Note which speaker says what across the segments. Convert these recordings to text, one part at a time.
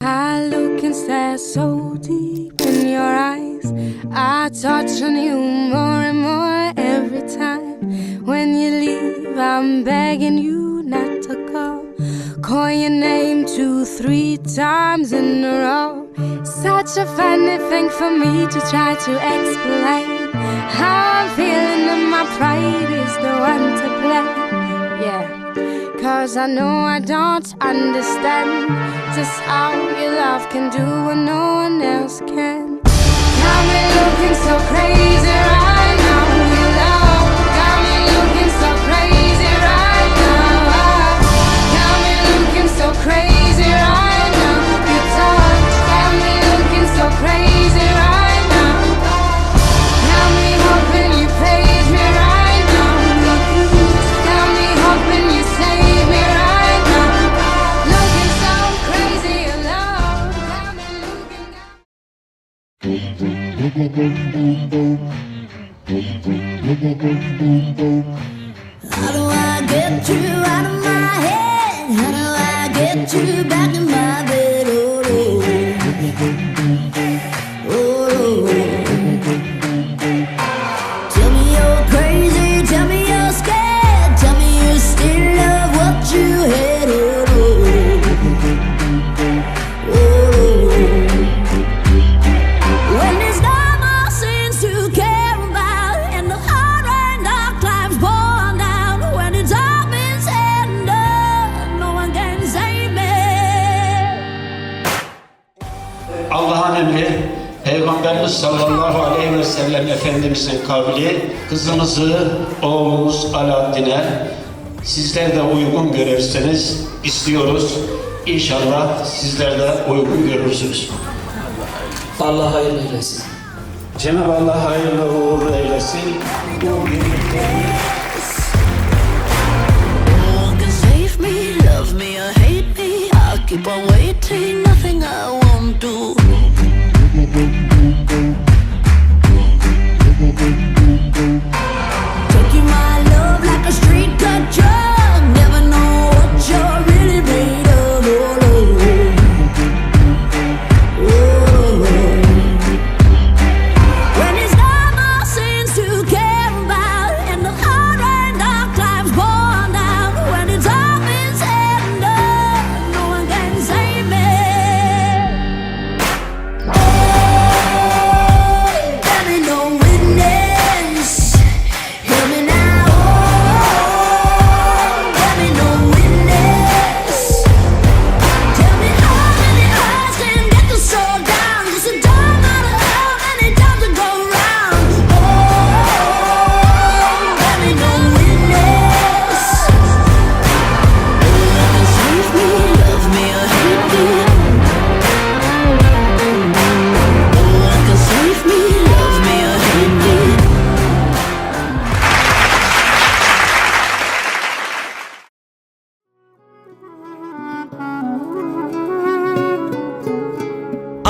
Speaker 1: I look and stare so deep in your eyes. I touch on you more and more every time. When you leave, I'm begging you not to go. Call your name two, three times in a row. Such a funny thing for me to try to explain. How I'm feeling and my pride is the one to blame. Yeah. Cause I know I don't understand just how your love can do what no one else can. Got me looking so crazy
Speaker 2: How do I get you out of my head? How do I get you back in my bed? Oh, oh, oh.
Speaker 3: Allah'ın emri Peygamberimiz sallallahu aleyhi ve sellem Efendimizin kavli kızımızı oğlumuz Alaaddin'e sizler de uygun görürseniz istiyoruz. İnşallah sizler de uygun görürsünüz.
Speaker 4: Allah hayırlı eylesin.
Speaker 3: Cenab-ı Allah hayırlı uğurlu eylesin. Bu birlikte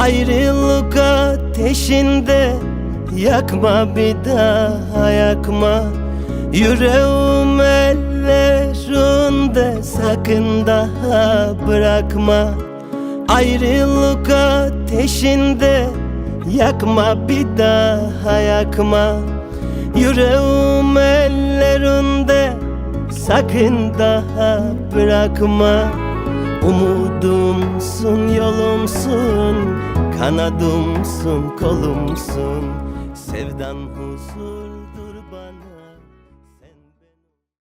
Speaker 5: Ayrılık ateşinde yakma bir daha yakma. Yüreğim ellerinde sakın daha bırakma. Ayrılık ateşinde yakma bir daha yakma. Yüreğim ellerinde sakın daha bırakma. Umudumsun, yolumsun, kanadımsın, kolumsun Sevdan bana